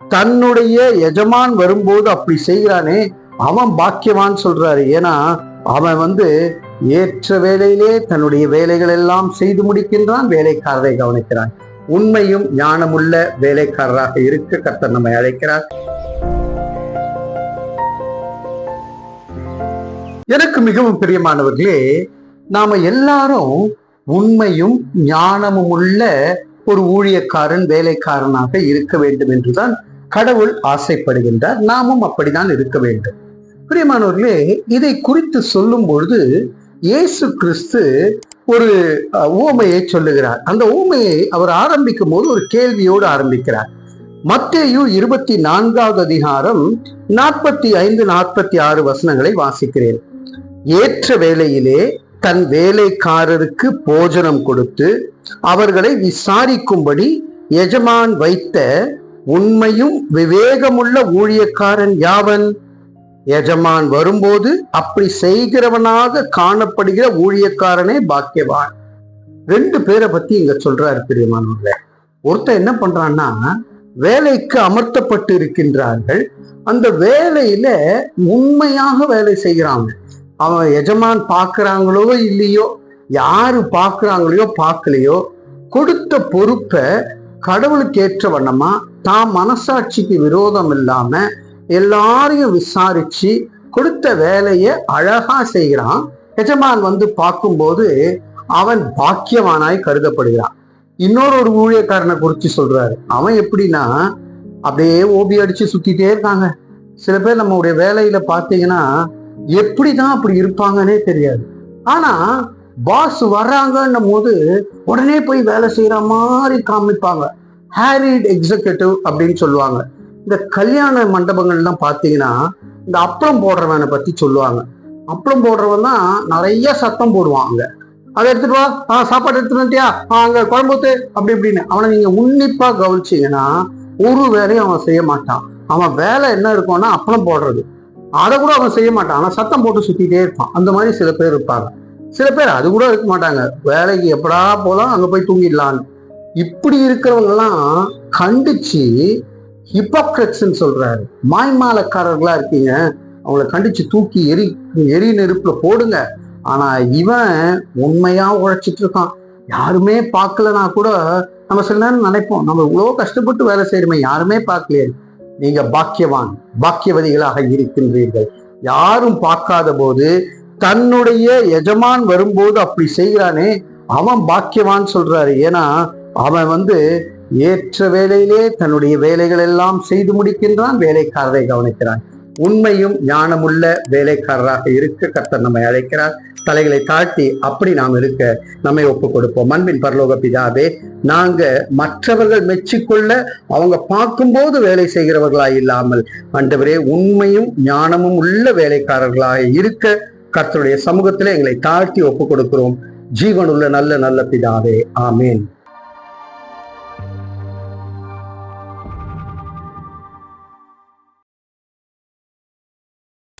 தன்னுடைய எஜமான் வரும்போது அப்படி செய்கிறானே அவன் பாக்கியவான் சொல்றாரு. ஏன்னா அவன் வந்து ஏற்ற வேலையிலே தன்னுடைய வேலைகள் எல்லாம் செய்து முடிக்கின்றான் வேலைக்காரரை கவனிக்கிறான். உண்மையும் ஞானமுள்ள வேலைக்காரராக இருக்க கர்த்தர் நம்மை அழைக்கிறார். எனக்கு மிகவும் பிரியமானவர்களே நாம எல்லாரும் உண்மையும் ஞானமும் உள்ள ஒரு ஊழியக்காரன் வேலைக்காரனாக இருக்க வேண்டும் என்றுதான் கடவுள் ஆசைப்படுகின்றார். நாமும் அப்படிதான் இருக்க வேண்டும். பிரியமானவர்களே இதை குறித்து சொல்லும் பொழுது இயேசு கிறிஸ்து ஒரு அஹ், சொல்லுகிறார். அந்த ஊமையை அவர் ஆரம்பிக்கும் போது ஒரு கேள்வியோடு ஆரம்பிக்கிறார். மத்தேயு இருபத்தி நான்காவது அதிகாரம் நாற்பத்தி ஐந்து நாற்பத்தி ஆறு வசனங்களை வாசிக்கிறேன். ஏற்ற வேளையிலே தன் வேலைக்காரருக்கு போஜனம் கொடுத்து அவர்களை விசாரிக்கும்படி எஜமான் வைத்த உண்மையும் விவேகமுள்ள ஊழியக்காரன் யாவன்? எஜமான் வரும்போது அப்படி செய்கிறவனாக காணப்படுகிற ஊழியக்காரனே பாக்கியவான். ரெண்டு பேரை பத்தி இங்க சொல்றாரு பிரியமானவர்கள். ஒருத்தன் என்ன பண்றான்னா வேலைக்கு அமர்த்தப்பட்டு இருக்கின்றார்கள் அந்த வேலையில உண்மையாக வேலை செய்கிறாங்க. அவன் எஜமான் பார்க்குறாங்களோ இல்லையோ யாரு பார்க்குறாங்களையோ பார்க்கலையோ கொடுத்த பொறுப்பை கடவுளுக்கு ஏற்ற வண்ணமா தான் மனசாட்சிக்கு விரோதம் இல்லாம எல்லாரையும் விசாரிச்சு கொடுத்த வேலையை அழகா செய்கிறான். எஜமான் வந்து பார்க்கும்போது அவன் பாக்கியவானாய் கருதப்படுகிறான். இன்னொரு ஒரு ஊழியக்காரனை குறித்து சொல்றாரு. அவன் எப்படின்னா அப்படியே ஓபி அடிச்சு சுத்திட்டே இருக்காங்க. சில பேர் நம்மளுடைய வேலையில பார்த்தீங்கன்னா எப்படிதான் அப்படி இருப்பாங்கன்னே தெரியாது. ஆனா பாஸ் வர்றாங்கன்னும் போது உடனே போய் வேலை செய்யற மாதிரி காமிப்பாங்க. ஹேரிட் எக்ஸிகூட்டிவ் அப்படின்னு சொல்லுவாங்க. இந்த கல்யாண மண்டபங்கள்லாம் பார்த்தீங்கன்னா இந்த அப்பளம் போடுறவனை பத்தி சொல்லுவாங்க. அப்பளம் போடுறவன் தான் நிறைய சத்தம் போடுவான் அங்க. அதை எடுத்துட்டு வா. ஆ சாப்பாடு எடுத்துட்டு வந்துட்டியா? அங்கே அங்க அப்படி இப்படின்னு. அவனை நீங்க உன்னிப்பா கவனிச்சீங்கன்னா ஒரு வேலையும் அவன் செய்ய மாட்டான். அவன் வேலை என்ன இருக்கும்னா அப்பளம் போடுறது. அதை கூட அவன் செய்ய மாட்டான். ஆனால் சத்தம் போட்டு சுற்றிட்டே இருப்பான். அந்த மாதிரி சில பேர் இருப்பாங்க. சில பேர் அது கூட இருக்க மாட்டாங்க. வேலைக்கு எப்படா போலாம் அங்கே போய் தூங்கிடலான்னு. இப்படி இருக்கிறவங்கெல்லாம் கண்டிச்சு ஹிப்போக்ரட்ஸ்ன்னு சொல்றாரு. மாய்மாலக்காரர்களா இருக்கீங்க. அவங்கள கண்டிச்சு தூக்கி எரி எரி நெருப்புல போடுங்க. ஆனா இவன் உண்மையா உழைச்சிட்டு இருக்கான். யாருமே பார்க்கலனா கூட நம்ம சில நேரம் நினைப்போம். நம்ம இவ்வளோ கஷ்டப்பட்டு வேலை செய்யறோமே யாருமே பார்க்கலையே. நீங்க பாக்கியவான் பாக்கியவதிகளாக இருக்கின்றீர்கள். யாரும் பார்க்காத போது தன்னுடைய எஜமான் வரும்போது அப்படி செய்கிறானே அவன் பாக்கியவான் சொல்றாரு. ஏன்னா அவன் வந்து ஏற்ற வேலையிலே தன்னுடைய வேலைகள் எல்லாம் செய்து முடிக்கின்றான் வேலைக்காரரை கவனிக்கிறான். உண்மையும் ஞானமுள்ள வேலைக்காரராக இருக்க கர்த்தர் நம்மை அழைக்கிறார். தலைகளை தாழ்த்தி அப்படி நாம் இருக்க நம்மை ஒப்பு கொடுப்போம் அன்பின் பரலோக பிதாவே நாங்க மற்றவர்கள் மெச்சிக்கொள்ள அவங்க பார்க்கும்போது வேலை செய்கிறவர்களா இல்லாமல் அண்டவரே உண்மையும் ஞானமும் உள்ள வேலைக்காரர்களாக இருக்க கர்த்தருடைய சமூகத்திலே எங்களை தாழ்த்தி ஒப்பு கொடுக்கிறோம் ஜீவனுள்ள நல்ல நல்ல பிதாவே. ஆமேன்.